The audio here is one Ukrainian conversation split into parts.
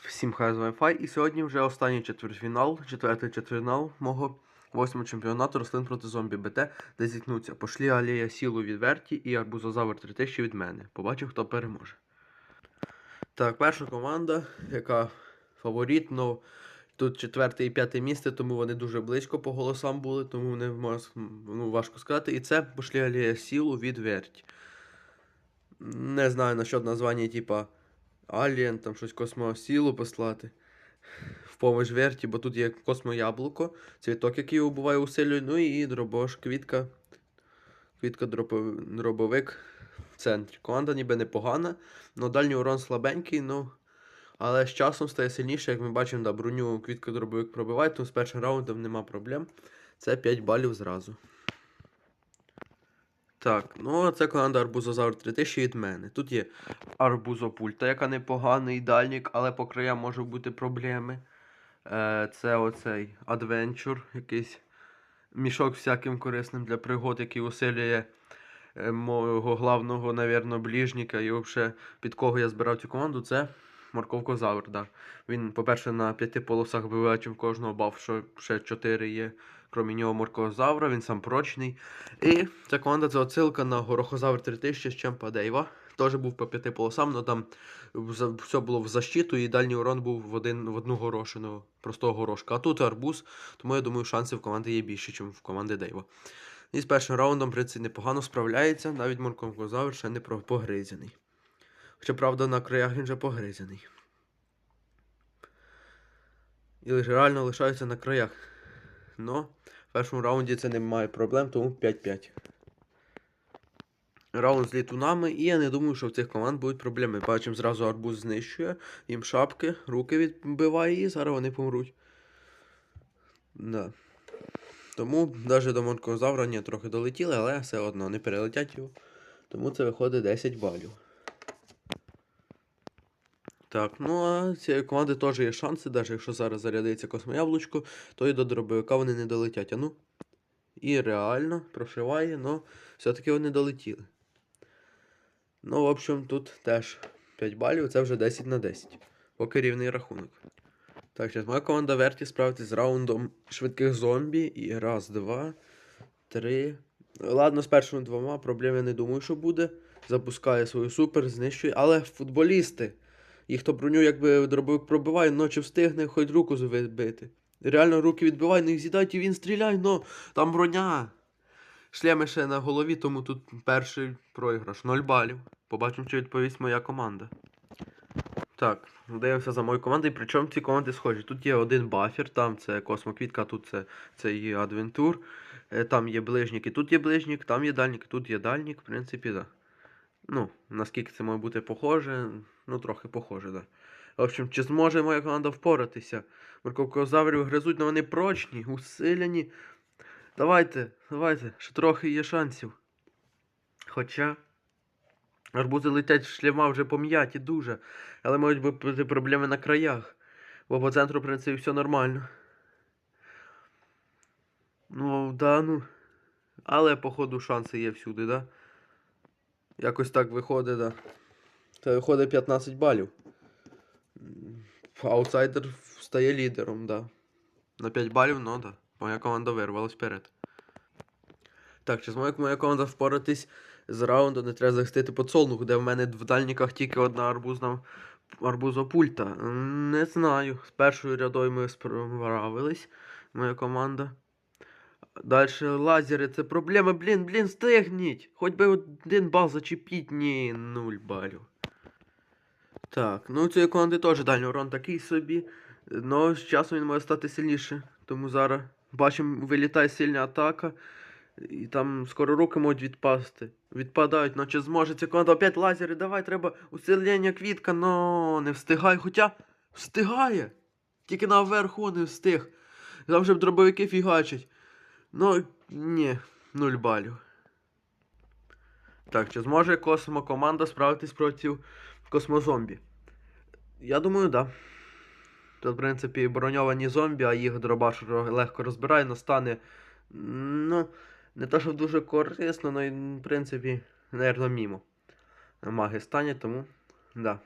Всім хай з Wi-Fi. І сьогодні вже останній четвертьфінал, четвертий четвертьфінал мого восьмого чемпіонату рослин проти зомбі БТ, де зіткнуться пошлі алея сілу від Верті і арбузозавр 3000 від мене. Побачимо, хто переможе. Так, перша команда, яка фаворит, ну тут четверте і п'яте місце, тому вони дуже близько по голосам були, тому вони мож- ну, важко сказати. І це пошлі алея сілу від Верті. Не знаю насчет названня, типа. Алien, там щось космосілу послати. В помощь Верті, бо тут є космояблуко, цвіток, який його буває усилює, ну і дробош, квітка. Квітка дробовик в центрі. Команда ніби непогана, але дальній урон слабенький, ну. Але з часом стає сильніше, як ми бачимо, да, броню квітка дробовик пробиває, тому з першим раундом нема проблем. Це 5 балів зразу. Так, ну а це команда Арбузозавр 3000 від мене. Тут є арбузопульта, яка непоганий дальник, але по краям можуть бути проблеми. Е, це оцей адвенчур, якийсь мішок всяким корисним для пригод, який усилює е, мого главного, навірно, ближника. І взагалі, під кого я збирав цю команду, це морковкозавр. Да. Він, по-перше, на п'яти полосах вивечив кожного баф, що ще чотири є. Крім нього моркозавра, він сам прочний. І ця команда це отсилка на Горохозавр 3000 з Чемпа Дейва. Теж був по п'яти полосам, але там все було в защиту, і дальній урон був в, один, в одну горошину, простого горошка. А тут арбуз, тому я думаю, шанси в команди є більше, ніж в команди Дейва. І з першим раундом, в принципі, непогано справляється, навіть Моркозавр ще не погризений. Хоча, правда, на краях він вже погризений. І реально лишається на краях. Но в першому раунді це немає проблем, тому 5-5. Раунд з літунами, і я не думаю, що в цих команд будуть проблеми. Бачимо, зразу арбуз знищує, їм шапки, руки відбиває і зараз вони помруть. Да. Тому навіть до Монкозавра трохи долетіли, але все одно не перелетять його. Тому це виходить 10 балів. Так, ну а цієї команди теж є шанси, навіть якщо зараз зарядиться космояблучко, то і до дробовика вони не долетять. А ну. І реально прошиває, але все-таки вони долетіли. Ну, в общем, тут теж 5 балів, це вже 10 на 10. Поки рівний рахунок. Так, зараз моя команда Верті справиться з раундом швидких зомбі. І раз, два, три. Ладно, з першими двома проблем я не думаю, що буде. Запускає свою супер, знищує. Але футболісти. Їх то броню якби дробовик пробиває, ночі встигне хоч руку вибити. Реально руки відбиває, не і він стріляє, но там броня. Шлеми ще на голові, тому тут перший проіграш. 0 балів. Побачимо, чи відповість моя команда. Так, дивимося за мою команду, і причому ці команди схожі. Тут є один бафер, там це космоквітка, тут це, це є адвентур, е, там є ближнік, і тут є ближнік, там є дальнік, тут є дальнік, в принципі, так. Да. Ну, наскільки це має бути похоже, ну трохи похоже, так. Да. В общем, чи зможе моя команда впоратися? Морковкозаврів гризуть, але вони прочні, усиляні. Давайте, давайте, ще трохи є шансів. Хоча. Арбузи летять шлема вже пом'яті дуже, але можуть бути проблеми на краях. Бо по центру, в принципі, все нормально. Ну, да, ну. Але, походу, шанси є всюди, да? Якось так виходить, да. Це виходить 15 балів. Аутсайдер стає лідером, да. На 5 балів, ну да. Моя команда вирвалась вперед. Так, чи зможе моя команда впоратись з раундом, не треба захистити подсолнух, де в мене в дальніках тільки одна арбузна арбузопульта. Не знаю. З першою рядою ми справились, моя команда. Далі лазери, це проблема. Блін, блін, стигніть. Хоч би один бал зачепіть. Ні, нуль балів. Так, ну у цієї команди теж дальній урон такий собі. Но з часом він може стати сильніше. Тому зараз бачимо, вилітає сильна атака. І там скоро руки можуть відпасти. Відпадають, чи зможе ця команда опять лазери, давай, треба усилення квітка, но не встигає. Хоча встигає. Тільки наверху не встиг. Там вже дробовики фігачать. Ну, ні, нуль балів. Так, чи зможе космокоманда справитись проти космозомбі? Я думаю, так. Да. Тут, в принципі, броньовані зомбі, а їх дробаш легко розбирає, но стане. Ну, не то, що дуже корисно, але, в принципі, наверно, мімо. Маги стане, тому. Да.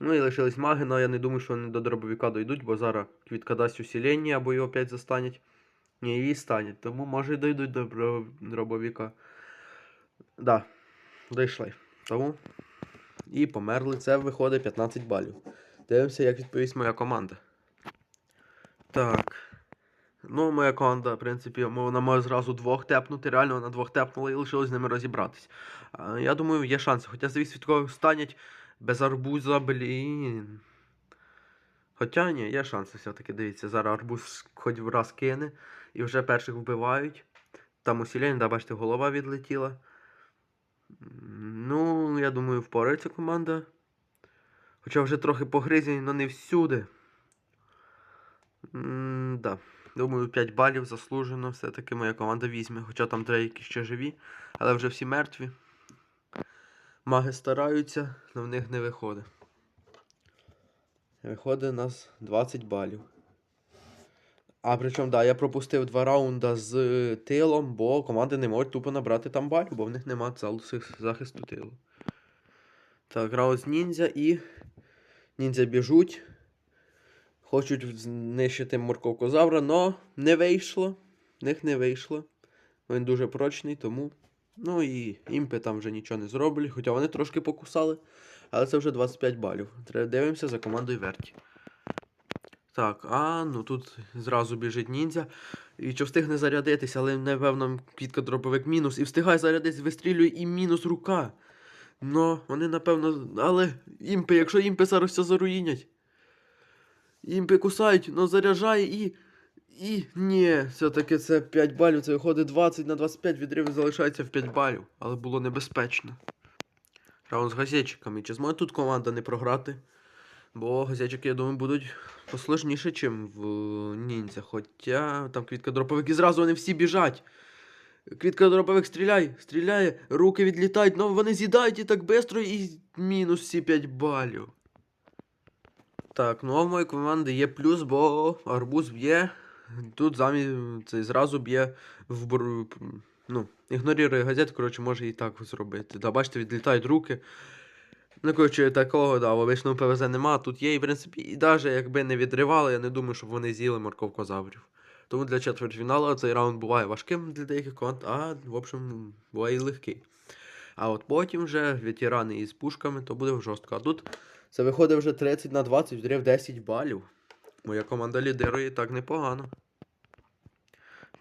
Ну і лишились маги, але я не думаю, що вони до дробовика дойдуть, бо зараз квітка дасть усілення або його опять застанять. Ні, її станять, тому може й дойдуть до дробовика. Да, дійшли. Тому і померли. Це виходить 15 балів. Дивимося, як відповість моя команда. Так. Ну, моя команда, в принципі, вона може зразу двох тепнути. Реально вона двох тепнула і лишилось з ними розібратись. Я думаю, є шанси. Хоча, звісно, кого станять без арбуза, блін. Хоча ні, є шанси все-таки. Дивіться, зараз арбуз хоч раз кине і вже перших вбивають. Там усіляння, да, бачите, голова відлетіла. Ну, я думаю, впорається команда. Хоча вже трохи погризені, але не всюди. М. Думаю, 5 балів заслужено. Все-таки моя команда візьме. Хоча там деякі ще живі, але вже всі мертві. Маги стараються, але в них не виходить. Виходить у нас 20 балів. А причому, да, я пропустив два раунда з е, тилом, бо команди не можуть тупо набрати там балів, бо в них нема захисту тилу. Так, раунд з ніндзя і. Ніндзя біжуть. Хочуть знищити морковкозавра, но не вийшло. В них не вийшло. Він дуже прочний, тому. Ну і імпи там вже нічого не зроблять, хоча вони трошки покусали. Але це вже 25 балів. Треба дивимося за командою Верті. Так, а ну тут зразу біжить ніндзя. І чи встигне зарядитись, але напевно квітка дробовик мінус. І встигає зарядитись, вистрілює і мінус рука. Ну, вони напевно. Але імпи, якщо імпи зараз все заруїнять. Імпи кусають, но заряджає і. І. Ні, все-таки це 5 балів, це виходить 20 на 25, відрив залишається в 5 балів. Але було небезпечно. Раунд з газетчиками. Чи зможе тут команда не програти? Бо газетчики, я думаю, будуть посложніше, ніж в ніндзя. Хоча там квітка дроповик і зразу вони всі біжать. Квітка дроповик стріляй, стріляє, руки відлітають, но вони з'їдають і так швидко, і мінус всі 5 балів. Так, ну а в моїй команди є плюс, бо арбуз б'є. Тут замі... це зразу б'є в бр... Ну, ігнорує газету, коротше, може і так зробити. Да, бачите, відлітають руки. Ну, коротше, такого, да, в обичному ПВЗ нема, тут є, і в принципі, і навіть якби не відривали, я не думаю, щоб вони з'їли морковкозаврів. Тому для четвертьфіналу цей раунд буває важким для деяких команд, а в общем, буває і легкий. А от потім вже ветерани із пушками, то буде жорстко. А тут це виходить вже 30 на 20, відрив 10 балів. Моя команда лідирує так непогано.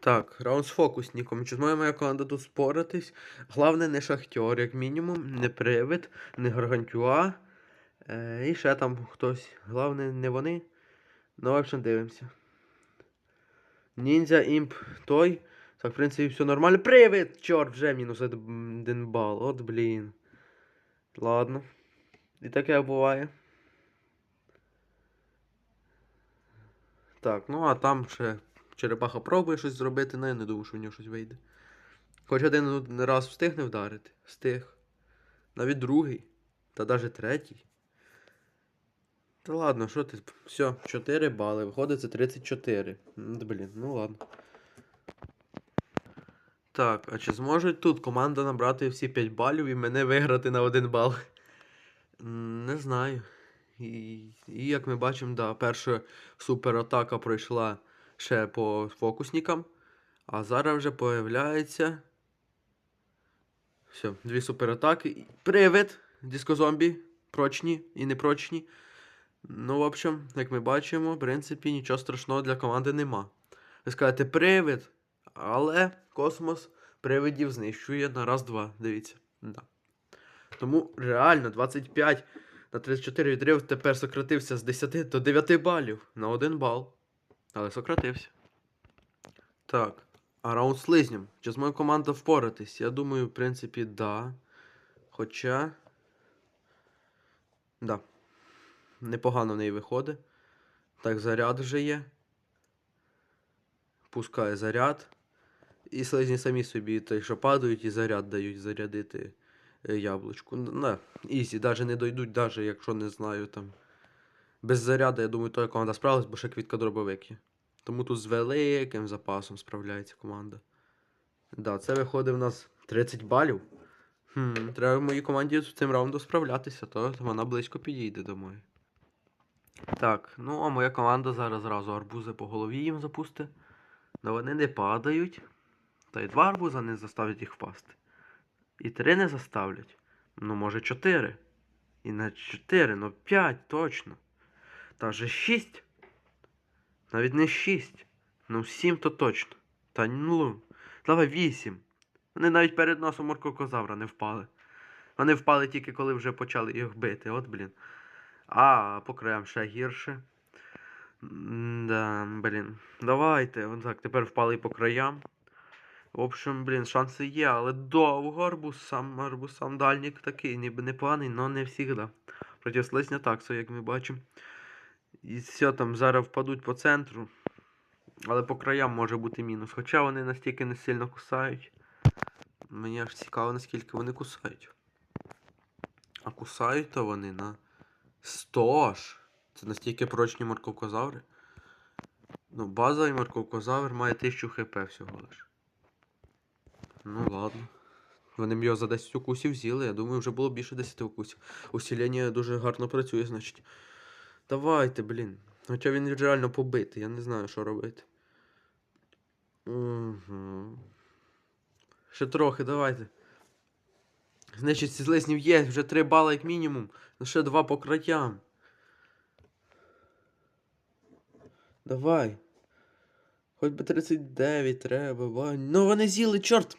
Так, раунд з фокусником. Чи зможе моя команда тут споратись? Головне, не шахтер, як мінімум, не привид, не гаргантюа. Е, і ще там хтось. Головне, не вони. Ну, в дивимося. Ніндзя, імп, той. Так, в принципі, все нормально. Привид! Чорт, вже мінус один бал. От блін. Ладно. І таке буває. Так, ну а там ще черепаха пробує щось зробити, але я не думаю, що в нього щось вийде. Хоч один ну, раз встигне вдарити. Встиг. Навіть другий. Та навіть третій. Та ладно, що ти. Все, 4 бали. Виходить це 34. Блін, ну ладно. Так, а чи зможе тут команда набрати всі 5 балів і мене виграти на 1 бал? Не знаю. І, і як ми бачимо, да, перша суператака пройшла ще по фокусникам. А зараз вже появляється. Все, дві суператаки. Привид! Дискозомбі. Прочні і непрочні. Ну, в общем, як ми бачимо, в принципі, нічого страшного для команди нема. Ви скажете привид, але космос привидів знищує на раз-два. Дивіться. Да. Тому реально 25 на 34 відрив тепер сократився з 10 до 9 балів на 1 бал. Але сократився. Так. А раунд з. Чи зможе команда впоратись? Я думаю, в принципі, да. Хоча. Да. Непогано в неї виходить. Так, заряд вже є. Пускає заряд. І слизні самі собі той, що падають, і заряд дають зарядити е, яблучку. На, ізі, навіть не дойдуть, навіть якщо не знаю там. Без заряду, я думаю, той команда справилась, бо ще квітка дробовик є. Тому тут з великим запасом справляється команда. Да, це виходить в нас 30 балів. Хм, треба моїй команді з цим раундом справлятися, то вона близько підійде до моєї. Так, ну а моя команда зараз зразу арбузи по голові їм запусти. Но вони не падають. Та й два арбуза не заставлять їх впасти. І три не заставлять. Ну, може, чотири. І на чотири, ну п'ять точно. Та вже шість. Навіть не шість. Ну, сім то точно. Та ну. Давай вісім. Вони навіть перед носом моркокозавра не впали. Вони впали тільки коли вже почали їх бити. От блін. А, по краям ще гірше. Да, блін. Давайте. От так, тепер впали і по краям. В общем, блін, шанси є, але довго арбуз сам арбуз сам дальнік такий, ніби непоганий, але не завжди. Проти слизня так, як ми бачимо. І все там зараз впадуть по центру. Але по краям може бути мінус. Хоча вони настільки не сильно кусають. Мені аж цікаво, наскільки вони кусають. А кусають то вони на 100 ж. Це настільки прочні морковкозаври. Ну, базовий морковкозавр має 1000 хп всього лиш. Ну ладно. Вони б його за 10 укусів з'їли, я думаю, вже було більше 10 укусів. Усілення дуже гарно працює, значить. Давайте, блін. Хоча він реально побитий, я не знаю, що робити. Угу. Ще трохи, давайте. Значить, ці злиснів є, вже 3 бали як мінімум. Ще 2 по краям. Давай. Хоч би 39 треба, ба. Ну вони з'їли, чорт!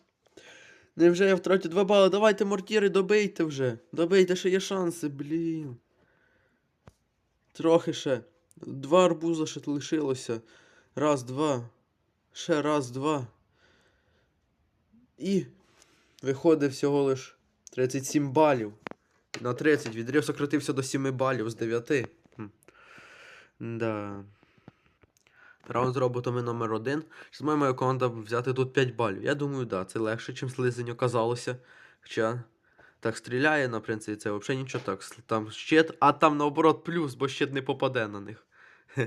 Невже я втратив 2 бали? Давайте, мортіри, добийте вже. Добийте, ще є шанси, блін. Трохи ще. Два арбуза ще лишилося. Раз, два. Ще раз, два. І виходить всього лиш 37 балів. На 30. Відрив сократився до 7 балів з 9. Хм. Да. Раунд з роботами номер 1 Чи зможе моя команда взяти тут 5 балів? Я думаю, да, це легше, чим слизень казалося. Хоча так стріляє, на принципі, це взагалі нічого так. Там щит, а там наоборот плюс, бо щит не попаде на них.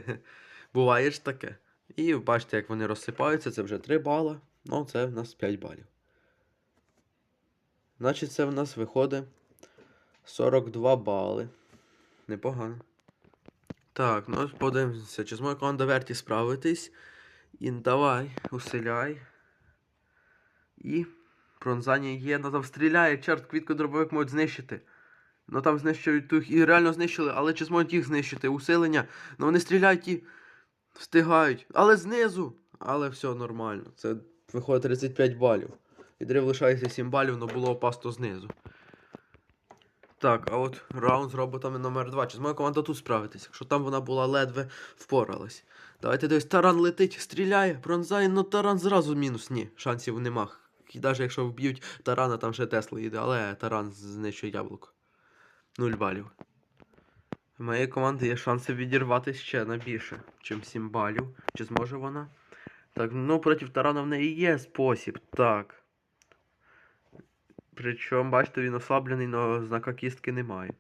Буває ж таке. І бачите, як вони розсипаються, це вже 3 бала. Ну, це в нас 5 балів. Значить, це в нас виходить 42 бали. Непогано. Так, ну подивимося, чи зможе команда Верті справитись. І давай, усиляй. І пронзання є, ну там стріляє, чорт, квітку дробовик можуть знищити. Ну там знищують тих і реально знищили, але чи зможуть їх знищити? Усилення. Ну вони стріляють і встигають. Але знизу. Але все нормально. Це виходить 35 балів. Відрив лишається 7 балів, але було опасно знизу. Так, а от раунд з роботами номер 2. Чи зможе команда тут справитися? Якщо там вона була ледве впоралась. Давайте дивись, таран летить, стріляє, пронзає, ну таран зразу мінус. Ні, шансів нема. І навіть якщо вб'ють тарана, там ще Тесла їде, але таран знищує яблуко. Нуль балів. В моєї команди є шанси відірвати ще на більше, чим 7 балів. Чи зможе вона? Так, ну проти тарана в неї є спосіб, так. Причому, бачите, він ослаблений, але знака кістки немає.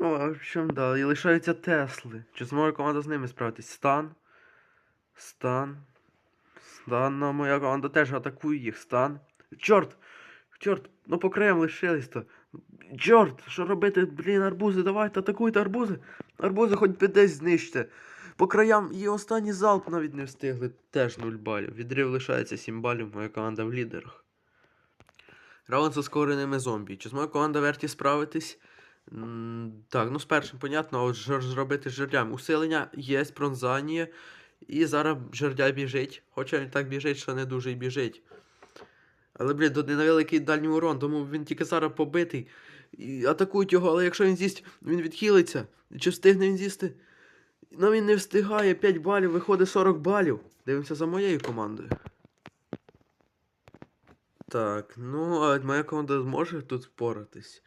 Ну, а в чому да, і лишаються Тесли. Чи зможе команда з ними справитись? Стан. Стан. Стан, ну, моя команда теж атакує їх. Стан. Чорт! Чорт, ну по краям лишились то. Чорт, що робити, блін, арбузи, давайте атакуйте арбузи. Арбузи хоч би десь знищте. По краям і останній залп навіть не встигли. Теж 0 балів. Відрив лишається 7 балів, моя команда в лідерах. Раунд з ускореними зомбі. Чи зможе команда Верті справитись? М, Так, ну з першим, понятно, а от зробити з жердям. Усилення є, пронзання. І зараз жердя біжить. Хоча він так біжить, що не дуже й біжить. Але, блін, тут невеликий дальній урон, тому він тільки зараз побитий. І атакують його, але якщо він з'їсть, він відхилиться. Чи встигне він з'їсти? Ну він не встигає, 5 балів, виходить 40 балів. Дивимося за моєю командою. Так, ну, а моя команда зможе тут впоратись.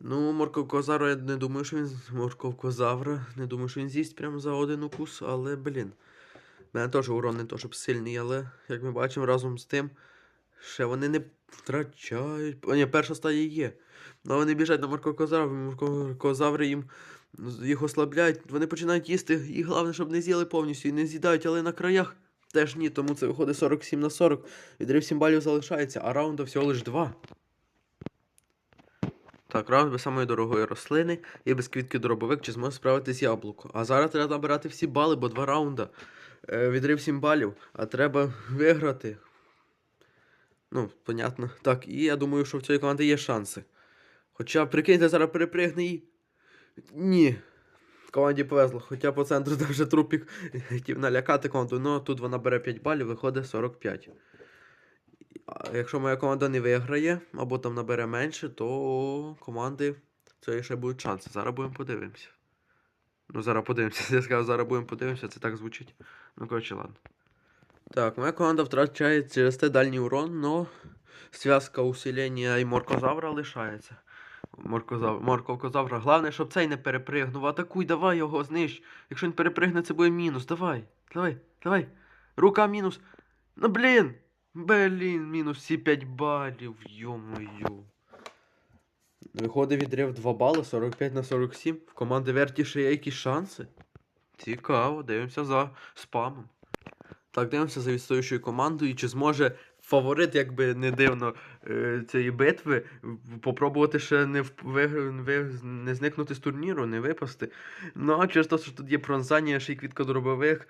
Ну, морковкозавра, я не думаю, що він морковкозавра. Не думаю, що він з'їсть прямо за один укус, але, блін. Мене теж урон не то, щоб сильний, але, як ми бачимо, разом з тим, ще вони не втрачають. О, ні, перша стадія є. Ну вони біжать на морковкозавра, морковкозаври їм їх ослабляють, вони починають їсти, і головне, щоб не з'їли повністю і не з'їдають, але на краях теж ні, тому це виходить 47 на 40. Відрив 7 балів залишається, а раунда всього лиш 2. Так, раунд без самої дорогої рослини і без квітки дробовик, чи зможе справитись яблуко. А зараз треба набирати всі бали, бо два раунда. Е, відрив 7 балів, а треба виграти. Ну, понятно. Так, і я думаю, що в цієї команди є шанси. Хоча, прикиньте, зараз перепригне і. Ні. Команді повезло, хоча по центру там вже трупік хотів налякати команду, ну тут вона бере 5 балів, виходить 45. А якщо моя команда не виграє, або там набере менше, то команди цієї ще будуть шанси. Зараз будемо подивимося. Ну, зараз подивимося. Я сказав, зараз будемо подивимося, це так звучить. Ну, коротше, ладно. Так, моя команда втрачає через те дальній урон, но зв'язка усилення і моркозавра лишається. Моркозав... Морковкозавра. Головне, щоб цей не перепригнув. Атакуй, давай його знищ. Якщо він перепригне, це буде мінус. Давай. Давай, давай. Рука мінус. Ну блін. Блін, мінус всі 5 балів. Йо-моє. Виходить відрив 2 бали, 45 на 47. В команди Верті ще є якісь шанси. Цікаво, дивимося за спамом. Так, дивимося за відстоюючою командою, чи зможе фаворит, якби не дивно, е, цієї битви, попробувати ще не, ви, не зникнути з турніру, не випасти. Ну, а через те, що тут є пронзання, ще й квітка дробових,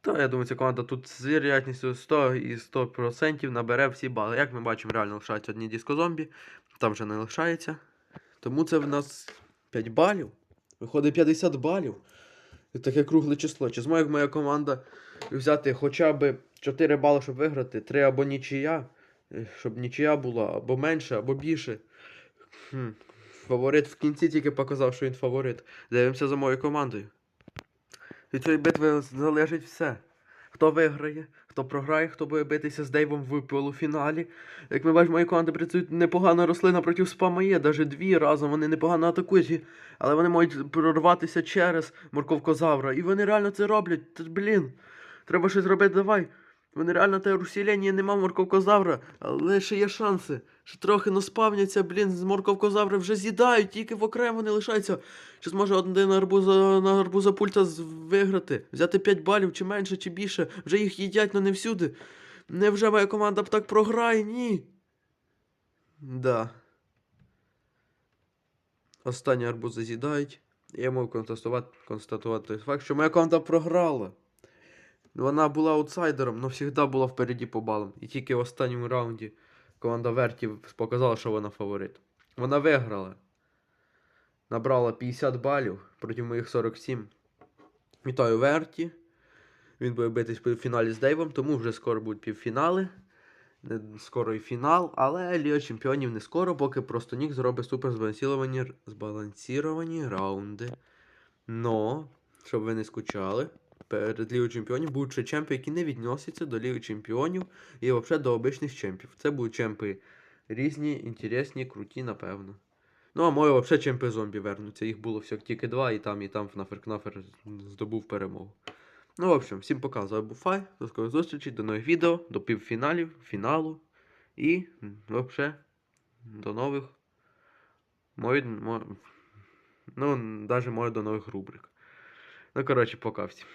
то я думаю, ця команда тут з вірятністю 100 і 100% набере всі бали. Як ми бачимо, реально лишаються одні диско-зомбі, там вже не лишається. Тому це в нас 5 балів. Виходить 50 балів. І Таке кругле число. Чи зможе моя команда взяти хоча б 4 бали, щоб виграти, 3 або нічия, е, щоб нічия була, або менше, або більше. Хм. Фаворит в кінці тільки показав, що він фаворит. Дивимося за моєю командою. Від цієї битви залежить все. Хто виграє, хто програє, хто буде битися з Дейвом в полуфіналі. Як ми бачимо, мої команди працюють непогана рослина проти спама є, навіть дві разом вони непогано атакують, але вони можуть прорватися через морковкозавра. І вони реально це роблять. Блін, треба щось робити, давай. Вони реально те усілення нема морковкозавра, але ще є шанси. Ще трохи наспавняться, блін, з морковкозаври вже з'їдають, тільки в окремо не лишається. Чи зможе один арбуза на арбуза пульта виграти? Взяти 5 балів, чи менше, чи більше. Вже їх їдять, але не всюди. Невже моя команда б так програє? Ні. Да. Останні арбузи з'їдають. Я можу констатувати, констатувати факт, що моя команда програла. Вона була аутсайдером, але завжди була впереді по балам. І тільки в останньому раунді команда Верті показала, що вона фаворит. Вона виграла. Набрала 50 балів проти моїх 47. Вітаю Верті. Він буде битись в фіналі з Дейвом, тому вже скоро будуть півфінали. Не скоро і фінал, але Ліга Чемпіонів не скоро, поки просто Нік зробить супер збалансіровані раунди. Но, щоб ви не скучали, перед Лігою Чемпіонів будуть ще чемпи, які не відносяться до Ліги Чемпіонів і взагалі до обичних чемпів. Це будуть чемпи різні, інтересні, круті, напевно. Ну, а мої взагалі чемпи зомбі вернуться. Їх було всього тільки два, і там, і там ФНАФер-КНАФер здобув перемогу. Ну, в общем, всім пока, з вами був Фай. До скорої зустрічі, до нових відео, до півфіналів, фіналу. І, взагалі, до нових. Мої, мо, ну, навіть може до нових рубрик. Ну, коротше, пока всім.